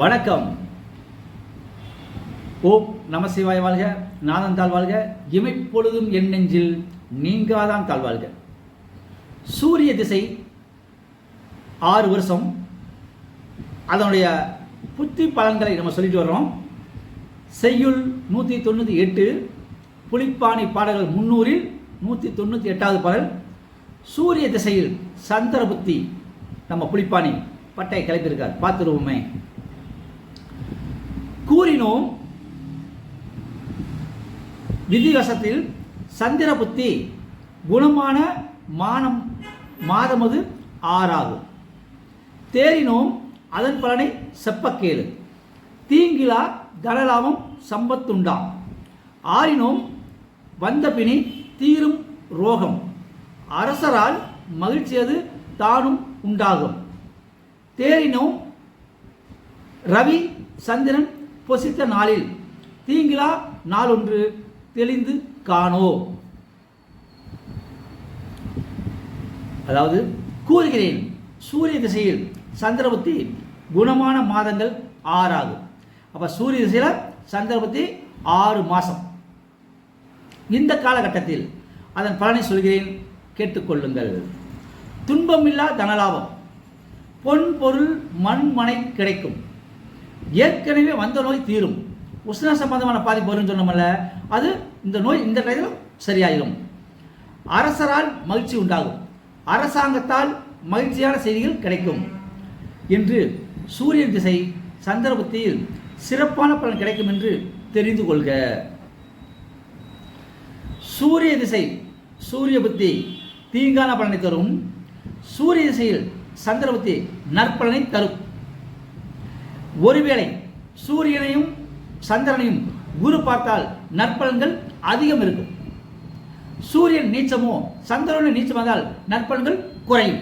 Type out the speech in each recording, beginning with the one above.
வணக்கம். ஓம் நம சிவாய் வாழ்க நாதன் தாழ்வாழ்க இமைப்பொழுதும் என் நெஞ்சில் நீங்காதான் தாழ்வாழ்க சூரிய திசை ஆறு வருஷம். அதனுடைய புத்தி பலன்களை நம்ம சொல்லிட்டு வர்றோம். செய்யுள் நூற்றி தொண்ணூற்றி எட்டு புலிப்பாணி பாடல்கள் முன்னூறில் நூற்றி தொண்ணூற்றி எட்டாவது பாடல். சூரிய திசையில் சந்திர புத்தி நம்ம புலிப்பாணி பட்டையை கிளப்பியிருக்கார். பார்த்துருவோமே. கூறினோம். விதிவசத்தில் சந்திர புத்தி குணமான மானம் மாதமது ஆறாகும். தேறினோம் அதன் பலனை செப்பக்கேளு தீங்கிலா தனலாபம் சம்பத்துண்டாம். ஆறினோம் வந்தபினி தீரும் ரோகம். அரசரால் மகிழ்ச்சியது தானும் உண்டாகும். தேறினோம் ரவி சந்திரன் பொசித்த நாளில் தீங்கிலா நாளொன்று தெளிந்து காணோ. அதாவது கூறுகிறேன் சூரிய திசையில் சந்திரபுத்தி குணமான மாதங்கள் ஆறாகும். அப்போ சூரிய திசையில் சந்திரபுத்தி ஆறு மாதம் இந்த காலகட்டத்தில் அதன் பலனை சொல்கிறேன் கேட்டுக்கொள்ளுங்கள். துன்பமில்லா தனலாபம். பொன் பொருள் மண்மனை கிடைக்கும். ஏற்கனவே வந்த நோய் தீரும். உஷ்ண சம்பந்தமான பாதிப்பு வரும்னு சொன்னோம்ல அது இந்த நோய் இந்த டயத்தில் சரியாயிடும் அரசரால் மகிழ்ச்சி உண்டாகும். அரசாங்கத்தால் மகிழ்ச்சியான செய்திகள் கிடைக்கும். என்று சூரியன் திசை சந்திரபுத்தியில் சிறப்பான பலன் கிடைக்கும் என்று தெரிந்து கொள்க. சூரிய திசை சூரிய புத்தி தீங்கான பலனை தரும். சூரிய திசையில் சந்திர புத்தி நற்பலனை தரும். ஒருவேளை சூரியனையும் சந்திரனையும் குரு பார்த்தால் நற்பலன்கள் அதிகம் இருக்கும். சூரியன் நீச்சமோ சந்திரனும் நீச்சமாதால் நற்பலன்கள் குறையும்.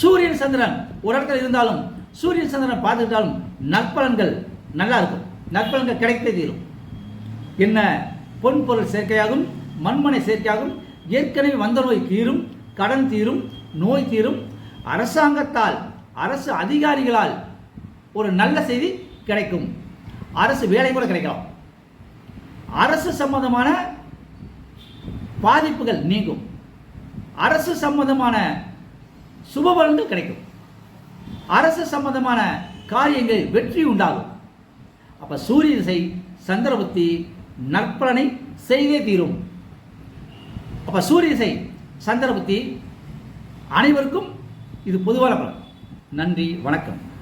சூரியன் சந்திரன் ஒரு இடத்துல இருந்தாலும் சூரியன் சந்திரன் பார்த்துக்கிட்டாலும் நற்பலன்கள் நல்லா இருக்கும். நற்பலன்கள் கிடைத்தே தீரும் என்ன? பொன் பொருள் சேர்க்கையாகும் மண்மனை சேர்க்கையாகும் ஏற்கனவே வந்த நோய் தீரும் கடன் தீரும் நோய் தீரும் அரசாங்கத்தால் அரசு அதிகாரிகளால் ஒரு நல்ல செய்தி கிடைக்கும். அரசு வேலை கூட கிடைக்கலாம். அரசு சம்பந்தமான பாதிப்புகள் நீங்கும். அரசு சம்பந்தமான சுபபலன்கள் கிடைக்கும். அரசு சம்பந்தமான காரியங்கள் வெற்றி உண்டாகும். அப்போ சூரிய திசை சந்திரபுத்தி நற்பலனை செய்தே தீரும். அப்போ சூரிய திசை சந்திரபுத்தி அனைவருக்கும் இது பொதுவான பலன். நன்றி வணக்கம்.